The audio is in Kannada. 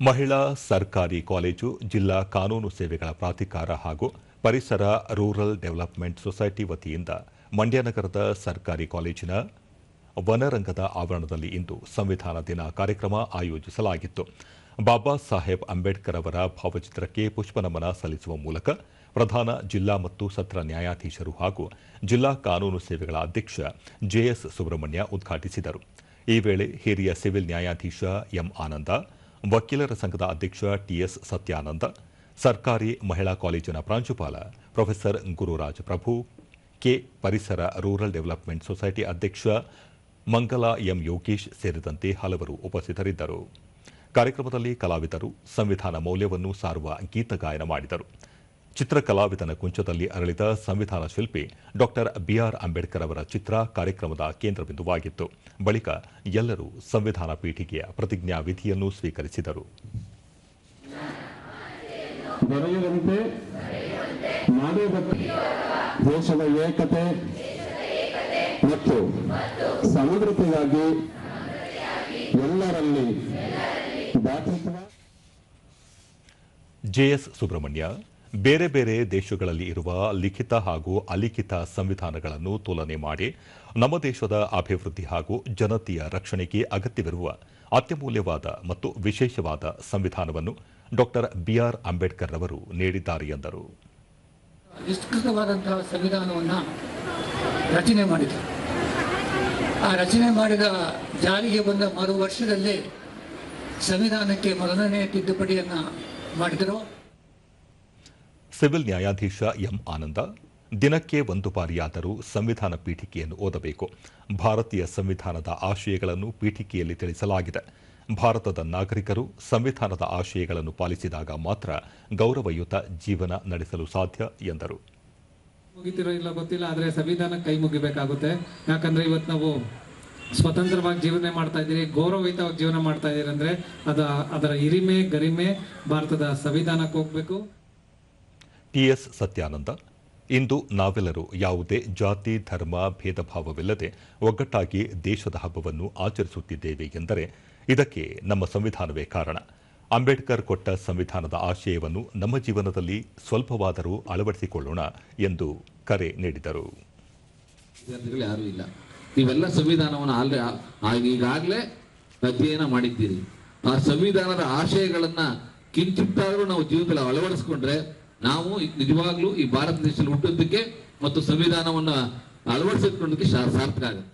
ಮಹಿಳಾ ಸರ್ಕಾರಿ ಕಾಲೇಜು, ಜಿಲ್ಲಾ ಕಾನೂನು ಸೇವೆಗಳ ಪ್ರಾಧಿಕಾರ ಹಾಗೂ ಪರಿಸರ ರೂರಲ್ ಡೆವಲಪ್ಮೆಂಟ್ ಸೊಸೈಟಿ ವತಿಯಿಂದ ಮಂಡ್ಯ ನಗರದ ಸರ್ಕಾರಿ ಕಾಲೇಜಿನ ವನರಂಗದ ಆವರಣದಲ್ಲಿ ಇಂದು ಸಂವಿಧಾನ ದಿನ ಕಾರ್ಯಕ್ರಮ ಆಯೋಜಿಸಲಾಗಿತ್ತು. ಬಾಬಾ ಸಾಹೇಬ್ ಅಂಬೇಡ್ಕರ್ ಅವರ ಭಾವಚಿತ್ರಕ್ಕೆ ಪುಷ್ಪನಮನ ಸಲ್ಲಿಸುವ ಮೂಲಕ ಪ್ರಧಾನ ಜಿಲ್ಲಾ ಮತ್ತು ಸತ್ರ ನ್ಯಾಯಾಧೀಶರು ಹಾಗೂ ಜಿಲ್ಲಾ ಕಾನೂನು ಸೇವೆಗಳ ಅಧ್ಯಕ್ಷ ಜೆಎಸ್ ಸುಬ್ರಹ್ಮಣ್ಯ ಉದ್ಘಾಟಿಸಿದರು. ಈ ವೇಳೆ ಹಿರಿಯ ಸಿವಿಲ್ ನ್ಯಾಯಾಧೀಶ ಎಂ ಆನಂದ ವಕೀಲರ ಸಂಘದ ಅಧ್ಯಕ್ಷ ಟಿಎಸ್ ಸತ್ಯಾನಂದ, ಸರ್ಕಾರಿ ಮಹಿಳಾ ಕಾಲೇಜಿನ ಪ್ರಾಂಶುಪಾಲ ಪ್ರೊಫೆಸರ್ ಗುರುರಾಜ್ ಪ್ರಭು, ಕೆ ಪರಿಸರ ರೂರಲ್ ಡೆವಲಪ್ಮೆಂಟ್ ಸೊಸೈಟಿ ಅಧ್ಯಕ್ಷ ಮಂಗಲಾ ಎಂ ಯೋಗೇಶ್ ಸೇರಿದಂತೆ ಹಲವರು ಉಪಸ್ಥಿತರಿದ್ದರು. ಕಾರ್ಯಕ್ರಮದಲ್ಲಿ ಕಲಾವಿದರು, ಸಂವಿಧಾನ ಮೌಲ್ಯವನ್ನು ಸಾರುವ ಗೀತಗಾಯನ ಮಾಡಿದರು. ಚಿತ್ರಕಲಾವಿದನ ಕುಂಚದಲ್ಲಿ ಅರಳಿದ ಸಂವಿಧಾನ ಶಿಲ್ಪಿ ಡಾಕ್ಟರ್ ಬಿಆರ್ ಅಂಬೇಡ್ಕರ್ ಅವರ ಚಿತ್ರ ಕಾರ್ಯಕ್ರಮದ ಕೇಂದ್ರಬಿಂದುವಾಗಿತ್ತು ಬಳಿಕ ಎಲ್ಲರೂ ಸಂವಿಧಾನ ಪೀಠಿಕೆಯ ಪ್ರತಿಜ್ಞಾ ವಿಧಿಯನ್ನು ಸ್ವೀಕರಿಸಿದರು. ದೇಶದ ಏಕತೆ ಮತ್ತು ಸಮಗ್ರತೆಗಾಗಿ ಎಲ್ಲರಲ್ಲಿ ಜೆಎಸ್ ಸುಬ್ರಹ್ಮಣ್ಯ ಬೇರೆ ಬೇರೆ ದೇಶಗಳಲ್ಲಿ ಇರುವ ಲಿಖಿತ ಹಾಗೂ ಅಲಿಖಿತ ಸಂವಿಧಾನಗಳನ್ನು ತುಲನೆ ಮಾಡಿ ನಮ್ಮ ದೇಶದ ಅಭಿವೃದ್ಧಿ ಹಾಗೂ ಜನತೆಯ ರಕ್ಷಣೆಗೆ ಅಗತ್ಯವಿರುವ ಅತ್ಯಮೂಲ್ಯವಾದ ಮತ್ತು ವಿಶೇಷವಾದ ಸಂವಿಧಾನವನ್ನು ಡಾಕ್ಟರ್ ಬಿಆರ್ ಅಂಬೇಡ್ಕರ್ ಅವರು ನೀಡಿದ್ದಾರೆ ಎಂದರು. ವಿಸ್ತೃತವಾದಂತಹ ಸಂವಿಧಾನವನ್ನು ರಚನೆ ಮಾಡಿದರು. ಆ ರಚನೆ ಮಾಡಿದ ಜಾರಿಗೆ ಬಂದ ಮರು ವರ್ಷದಲ್ಲೇ ಸಂವಿಧಾನಕ್ಕೆ ಮೊದಲನೇ ತಿದ್ದುಪಡಿಯನ್ನು ಮಾಡಿದರು. ಸಿವಿಲ್ ನ್ಯಾಯಾಧೀಶ ಎಂ ಆನಂದ, ದಿನಕ್ಕೆ ಒಂದು ಬಾರಿಯಾದರೂ ಸಂವಿಧಾನ ಪೀಠಿಕೆಯನ್ನು ಓದಬೇಕು. ಭಾರತೀಯ ಸಂವಿಧಾನದ ಆಶಯಗಳನ್ನು ಪೀಠಿಕೆಯಲ್ಲಿ ತಿಳಿಸಲಾಗಿದೆ. ಭಾರತದ ನಾಗರಿಕರು ಸಂವಿಧಾನದ ಆಶಯಗಳನ್ನು ಪಾಲಿಸಿದಾಗ ಮಾತ್ರ ಗೌರವಯುತ ಜೀವನ ನಡೆಸಲು ಸಾಧ್ಯ, ಎಂದರು. ಮುಗಿತಿರೋ ಇಲ್ಲ ಗೊತ್ತಿಲ್ಲ, ಆದರೆ ಸಂವಿಧಾನ ಕೈ ಮುಗಿಬೇಕಾಗುತ್ತೆ. ಯಾಕಂದ್ರೆ ಇವತ್ತು ನಾವು ಸ್ವತಂತ್ರವಾಗಿ ಜೀವನ ಮಾಡ್ತಾ ಇದ್ದೀರಿ, ಗೌರವಯುತವಾಗಿ ಜೀವನ ಮಾಡ್ತಾ ಇದ್ದೀರಿ ಅಂದ್ರೆ ಅದ ಅದರ ಹಿರಿಮೆ, ಗರಿಮೆ ಭಾರತದ ಸಂವಿಧಾನಕ್ಕೆ ಹೋಗ್ಬೇಕು. ಟಿಎಸ್ ಸತ್ಯಾನಂದ, ಇಂದು ನಾವೆಲ್ಲರೂ ಯಾವುದೇ ಜಾತಿ, ಧರ್ಮ ಭೇದ ಭಾವವಿಲ್ಲದೆ ಒಗ್ಗಟ್ಟಾಗಿ ದೇಶದ ಹಬ್ಬವನ್ನು ಆಚರಿಸುತ್ತಿದ್ದೇವೆ ಎಂದರೆ ಇದಕ್ಕೆ ನಮ್ಮ ಸಂವಿಧಾನವೇ ಕಾರಣ. ಅಂಬೇಡ್ಕರ್ ಕೊಟ್ಟ ಸಂವಿಧಾನದ ಆಶಯವನ್ನು ನಮ್ಮ ಜೀವನದಲ್ಲಿ ಸ್ವಲ್ಪವಾದರೂ ಅಳವಡಿಸಿಕೊಳ್ಳೋಣ ಎಂದು ಕರೆ ನೀಡಿದರು. ಯಾರೂ ಇಲ್ಲ. ನೀವೆಲ್ಲ ಸಂವಿಧಾನವನ್ನು ಈಗಾಗಲೇ ಅಧ್ಯಯನ ಮಾಡಿದ್ದೀರಿ. ಆ ಸಂವಿಧಾನದ ಆಶಯಗಳನ್ನ ಕಿಂಚಿತ್ತಾದರೂ ನಾವು ಜೀವನದಲ್ಲಿ ಅಳವಡಿಸ್ಕೊಂಡ್ರೆ ನಾವು ನಿಜವಾಗ್ಲೂ ಈ ಭಾರತ ದೇಶದಲ್ಲಿ ಹುಟ್ಟೋದಕ್ಕೆ ಮತ್ತು ಸಂವಿಧಾನವನ್ನ ಅಳವಡಿಸಿಕೊಂಡಕ್ಕೆ ಸಾರ್ಥಕ ಆಗುತ್ತೆ.